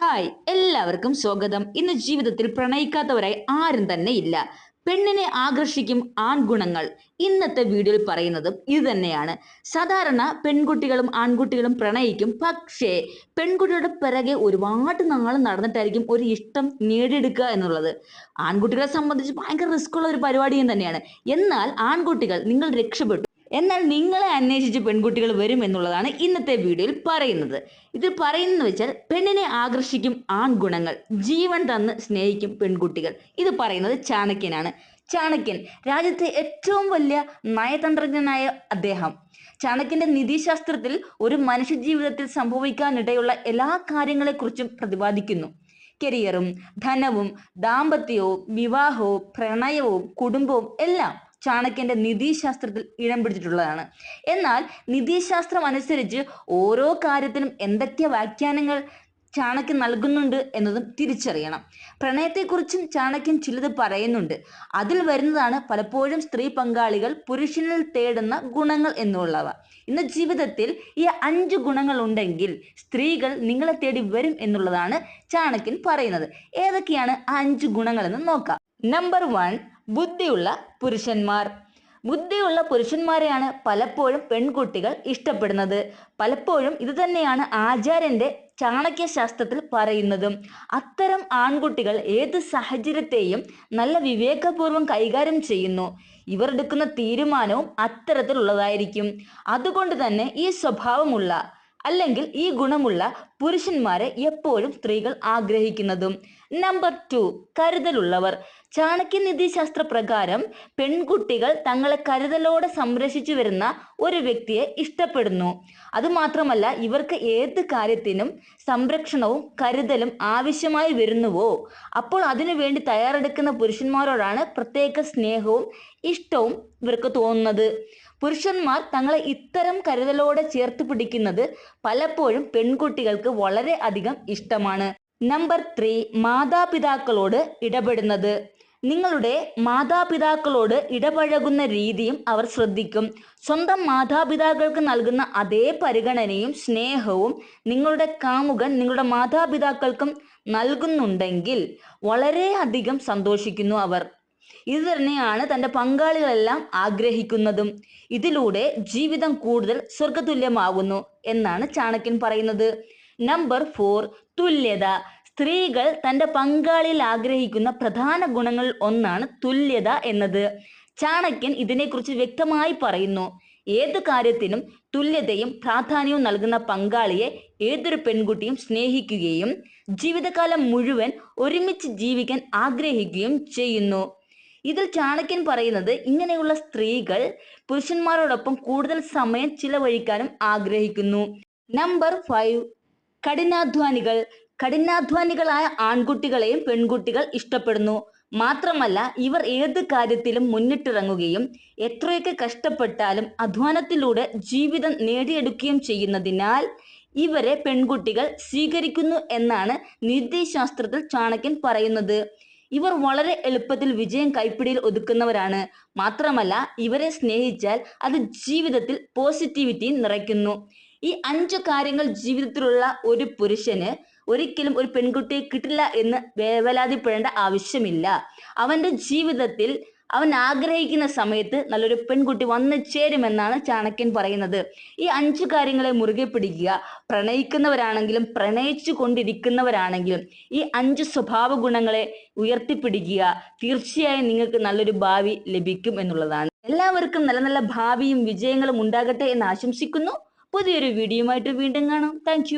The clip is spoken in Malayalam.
ഹായ് എല്ലാവർക്കും സ്വാഗതം. ഇന്ന് ജീവിതത്തിൽ പ്രണയിക്കാത്തവരായി ആരും തന്നെ ഇല്ല. പെണ്ണിനെ ആകർഷിക്കും ആൺഗുണങ്ങൾ. ഇന്നത്തെ വീഡിയോയിൽ പറയുന്നതും ഇത് തന്നെയാണ്. സാധാരണ പെൺകുട്ടികളും ആൺകുട്ടികളും പ്രണയിക്കും. പക്ഷേ പെൺകുട്ടികളുടെ പിറകെ ഒരുപാട് നാൾ നടന്നിട്ടായിരിക്കും ഒരു ഇഷ്ടം നേടിയെടുക്കുക എന്നുള്ളത്. ആൺകുട്ടികളെ സംബന്ധിച്ച് ഭയങ്കര റിസ്ക്കുള്ള ഒരു പരിപാടിയും തന്നെയാണ്. എന്നാൽ ആൺകുട്ടികൾ നിങ്ങൾ രക്ഷപ്പെട്ടു. എന്നാൽ നിങ്ങളെ അന്വേഷിച്ച് പെൺകുട്ടികൾ വരും എന്നുള്ളതാണ് ഇന്നത്തെ വീഡിയോയിൽ പറയുന്നത്. ഇത് പറയുന്നത് വെച്ചാൽ പെണ്ണിനെ ആകർഷിക്കും ആൺഗുണങ്ങൾ ജീവൻ തന്ന് സ്നേഹിക്കും പെൺകുട്ടികൾ. ഇത് പറയുന്നത് ചാണക്യനാണ്. ചാണക്യൻ രാജ്യത്തെ ഏറ്റവും വലിയ നയതന്ത്രജ്ഞനായ അദ്ദേഹം. ചാണക്യന്റെ നിധിശാസ്ത്രത്തിൽ ഒരു മനുഷ്യ ജീവിതത്തിൽ സംഭവിക്കാനിടയുള്ള എല്ലാ കാര്യങ്ങളെക്കുറിച്ചും പ്രതിപാദിക്കുന്നു. കരിയറും ധനവും ദാമ്പത്യവും വിവാഹവും പ്രണയവും കുടുംബവും എല്ലാം ചാണക്യന്റെ നിധിശാസ്ത്രത്തിൽ ഇടം പിടിച്ചിട്ടുള്ളതാണ്. എന്നാൽ നിധിശാസ്ത്രം അനുസരിച്ച് ഓരോ കാര്യത്തിനും എന്തൊക്കെ വ്യാഖ്യാനങ്ങൾ ചാണക്യൻ നൽകുന്നുണ്ട് എന്നതും തിരിച്ചറിയണം. പ്രണയത്തെക്കുറിച്ചും ചാണക്യൻ ചിലത് പറയുന്നുണ്ട്. അതിൽ വരുന്നതാണ് പലപ്പോഴും സ്ത്രീ പങ്കാളികൾ പുരുഷനിൽ തേടുന്ന ഗുണങ്ങൾ എന്നുള്ളവ. ഇന്ന് ജീവിതത്തിൽ ഈ അഞ്ച് ഗുണങ്ങൾ ഉണ്ടെങ്കിൽ സ്ത്രീകൾ നിങ്ങളെ തേടി വരും എന്നുള്ളതാണ് ചാണക്യൻ പറയുന്നത്. ഏതൊക്കെയാണ് ആ അഞ്ച് ഗുണങ്ങളെന്ന് നോക്കാം. നമ്പർ വൺ ബുദ്ധിയുള്ള പുരുഷന്മാർ. ബുദ്ധിയുള്ള പുരുഷന്മാരെയാണ് പലപ്പോഴും പെൺകുട്ടികൾ ഇഷ്ടപ്പെടുന്നത്. പലപ്പോഴും ഇത് തന്നെയാണ് ആചാര്യന്റെ ചാണക്യ ശാസ്ത്രത്തിൽ പറയുന്നതും. അത്തരം ആൺകുട്ടികൾ ഏത് സാഹചര്യത്തെയും നല്ല വിവേകപൂർവം കൈകാര്യം ചെയ്യുന്നു. ഇവർ എടുക്കുന്ന തീരുമാനവും അത്തരത്തിലുള്ളതായിരിക്കും. അതുകൊണ്ട് തന്നെ ഈ സ്വഭാവമുള്ള അല്ലെങ്കിൽ ഈ ഗുണമുള്ള പുരുഷന്മാരെ എപ്പോഴും സ്ത്രീകൾ ആഗ്രഹിക്കുന്നതും. Number two കരുതലുള്ളവർ. ചാണക്യനിധി ശാസ്ത്ര പ്രകാരം പെൺകുട്ടികൾ തങ്ങളെ കരുതലോടെ സംരക്ഷിച്ചു വരുന്ന ഒരു വ്യക്തിയെ ഇഷ്ടപ്പെടുന്നു. അതുമാത്രമല്ല ഇവർക്ക് ഏത് കാര്യത്തിനും സംരക്ഷണവും കരുതലും ആവശ്യമായി വരുന്നുവോ? അപ്പോൾ അതിനു വേണ്ടി തയ്യാറെടുക്കുന്ന പുരുഷന്മാരോടാണ് പ്രത്യേക സ്നേഹവും ഇഷ്ടവും ഇവർക്ക് തോന്നുന്നത്. പുരുഷന്മാർ തങ്ങളെ ഇത്തരം കരുതലോടെ ചേർത്ത് പിടിക്കുന്നത് പലപ്പോഴും പെൺകുട്ടികൾക്ക് വളരെ അധികം ഇഷ്ടമാണ്. നമ്പർ ത്രീ മാതാപിതാക്കളോട് ഇടപെടുന്നത്. നിങ്ങളുടെ മാതാപിതാക്കളോട് ഇടപഴകുന്ന രീതിയും അവർ ശ്രദ്ധിക്കും. സ്വന്തം മാതാപിതാക്കൾക്ക് നൽകുന്ന അതേ പരിഗണനയും സ്നേഹവും നിങ്ങളുടെ കാമുകൻ നിങ്ങളുടെ മാതാപിതാക്കൾക്കും നൽകുന്നുണ്ടെങ്കിൽ വളരെയധികം സന്തോഷിക്കുന്നു അവർ. ഇത് തന്നെയാണ് തന്റെ പങ്കാളികളെല്ലാം ആഗ്രഹിക്കുന്നതും. ഇതിലൂടെ ജീവിതം കൂടുതൽ സ്വർഗതുല്യമാകുന്നു എന്നാണ് ചാണക്യൻ പറയുന്നത്. നമ്പർ ഫോർ തുല്യത. സ്ത്രീകൾ തന്റെ പങ്കാളിയിൽ ആഗ്രഹിക്കുന്ന പ്രധാന ഗുണങ്ങളിൽ ഒന്നാണ് തുല്യത എന്നത്. ചാണക്യൻ ഇതിനെക്കുറിച്ച് വ്യക്തമായി പറയുന്നു. ഏത് കാര്യത്തിനും തുല്യതയും പ്രാധാന്യവും നൽകുന്ന പങ്കാളിയെ ഏതൊരു പെൺകുട്ടിയും സ്നേഹിക്കുകയും ജീവിതകാലം മുഴുവൻ ഒരുമിച്ച് ജീവിക്കാൻ ആഗ്രഹിക്കുകയും ചെയ്യുന്നു. ഇതിൽ ചാണക്യൻ പറയുന്നത് ഇങ്ങനെയുള്ള സ്ത്രീകൾ പുരുഷന്മാരോടൊപ്പം കൂടുതൽ സമയം ചിലവഴിക്കാനും ആഗ്രഹിക്കുന്നു. Number five കഠിനാധ്വാനികൾ. കഠിനാധ്വാനികളായ ആൺകുട്ടികളെയും പെൺകുട്ടികൾ ഇഷ്ടപ്പെടുന്നു. മാത്രമല്ല ഇവർ ഏത് കാര്യത്തിലും മുന്നിട്ടിറങ്ങുകയും എത്രയൊക്കെ കഷ്ടപ്പെട്ടാലും അധ്വാനത്തിലൂടെ ജീവിതം നേടിയെടുക്കുകയും ചെയ്യുന്നതിനാൽ ഇവരെ പെൺകുട്ടികൾ സ്വീകരിക്കുന്നു എന്നാണ് നീതിശാസ്ത്രത്തിൽ ചാണക്യൻ പറയുന്നത്. ഇവർ വളരെ എളുപ്പത്തിൽ വിജയം കൈപ്പിടിയിൽ ഒതുക്കുന്നവരാണ്. മാത്രമല്ല ഇവരെ സ്നേഹിച്ചാൽ അത് ജീവിതത്തിൽ പോസിറ്റിവിറ്റി നിറയ്ക്കുന്നു. ഈ അഞ്ചു കാര്യങ്ങൾ ജീവിതത്തിലുള്ള ഒരു പുരുഷന് ഒരിക്കലും ഒരു പെൺകുട്ടിയെ കിട്ടില്ല എന്ന് വേവലാതിപ്പെടേണ്ട ആവശ്യമില്ല. അവന്റെ ജീവിതത്തിൽ അവൻ ആഗ്രഹിക്കുന്ന സമയത്ത് നല്ലൊരു പെൺകുട്ടി വന്നു ചേരുമെന്നാണ് ചാണക്യൻ പറയുന്നത്. ഈ അഞ്ചു കാര്യങ്ങളെ മുറുകെ പിടിക്കുക. പ്രണയിക്കുന്നവരാണെങ്കിലും പ്രണയിച്ചു കൊണ്ടിരിക്കുന്നവരാണെങ്കിലും ഈ അഞ്ച് സ്വഭാവ ഗുണങ്ങളെ ഉയർത്തിപ്പിടിക്കുക. തീർച്ചയായും നിങ്ങൾക്ക് നല്ലൊരു ഭാവി ലഭിക്കും എന്നുള്ളതാണ്. എല്ലാവർക്കും നല്ല നല്ല ഭാവിയും വിജയങ്ങളും ഉണ്ടാകട്ടെ എന്ന് ആശംസിക്കുന്നു. പുതിയൊരു വീഡിയോയുമായിട്ട് വീണ്ടും കാണാം. താങ്ക്